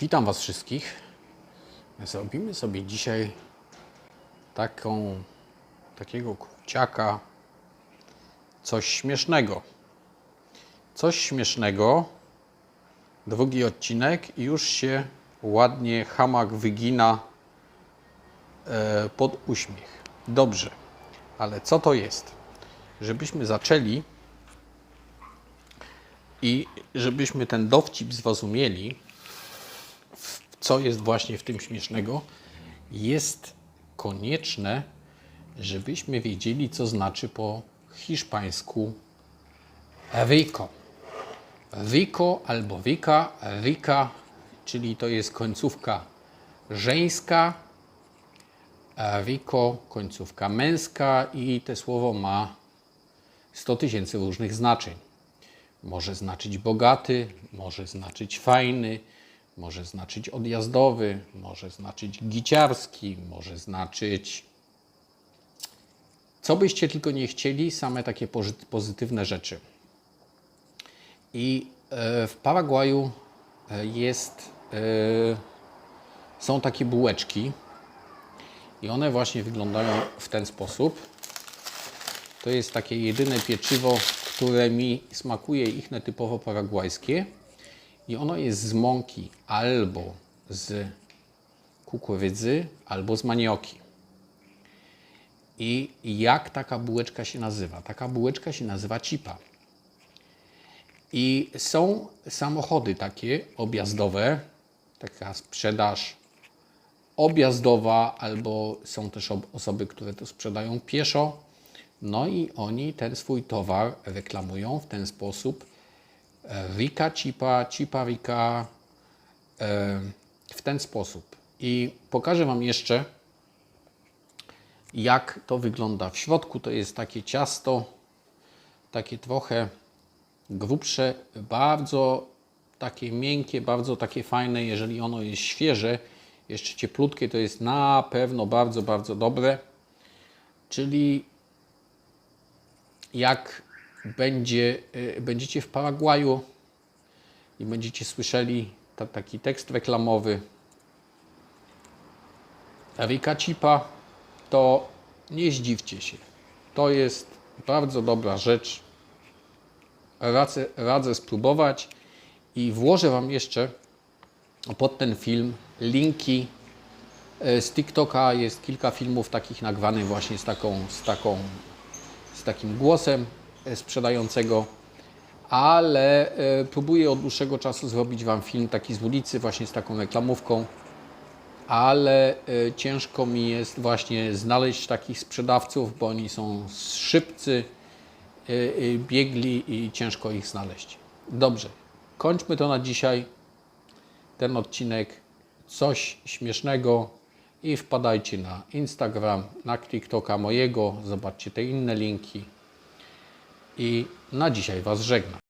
Witam Was wszystkich. Zrobimy sobie dzisiaj taką, takiego kurciaka, coś śmiesznego. Coś śmiesznego. Drugi odcinek i już się ładnie hamak wygina e, pod uśmiech. Dobrze, ale co to jest? Żebyśmy zaczęli i żebyśmy ten dowcip zrozumieli, co jest właśnie w tym śmiesznego, jest konieczne, żebyśmy wiedzieli, co znaczy po hiszpańsku rico. Rico albo Rika, Rika, czyli to jest końcówka żeńska, Rico końcówka męska i to słowo ma 100 tysięcy różnych znaczeń. Może znaczyć bogaty, może znaczyć fajny, może znaczyć odjazdowy, może znaczyć giciarski, może znaczyć co byście tylko nie chcieli, same takie pozytywne rzeczy. I e, w Paragwaju e, jest, e, są takie bułeczki i one właśnie wyglądają w ten sposób. To jest takie jedyne pieczywo, które mi smakuje ich typowo paragwajskie. I ono jest z mąki albo z kukurydzy, albo z manioki. I jak taka bułeczka się nazywa? Taka bułeczka się nazywa cipa. I są samochody takie objazdowe, taka sprzedaż objazdowa, albo są też ob- osoby, które to sprzedają pieszo. No i oni ten swój towar reklamują w ten sposób, Rika Cipa, Cipa Rika e, w ten sposób. I pokażę Wam jeszcze, jak to wygląda. W środku to jest takie ciasto, takie trochę grubsze, bardzo takie miękkie, bardzo takie fajne. Jeżeli ono jest świeże, jeszcze cieplutkie, to jest na pewno bardzo, bardzo dobre. Czyli jak będzie, y, będziecie w Paragwaju i będziecie słyszeli ta, taki tekst reklamowy Rika Cipa, to nie zdziwcie się. To jest bardzo dobra rzecz. Radzę, radzę spróbować i włożę Wam jeszcze pod ten film linki e, z TikToka. Jest kilka filmów takich nagwanych właśnie z taką, z taką z takim głosem e, sprzedającego, ale e, próbuję od dłuższego czasu zrobić Wam film taki z ulicy, właśnie z taką reklamówką, ale e, ciężko mi jest właśnie znaleźć takich sprzedawców, bo oni są szybcy, e, e, biegli i ciężko ich znaleźć. Dobrze, kończmy to na dzisiaj. Ten odcinek coś śmiesznego i wpadajcie na Instagram, na TikToka mojego, zobaczcie te inne linki. I na dzisiaj Was żegnam.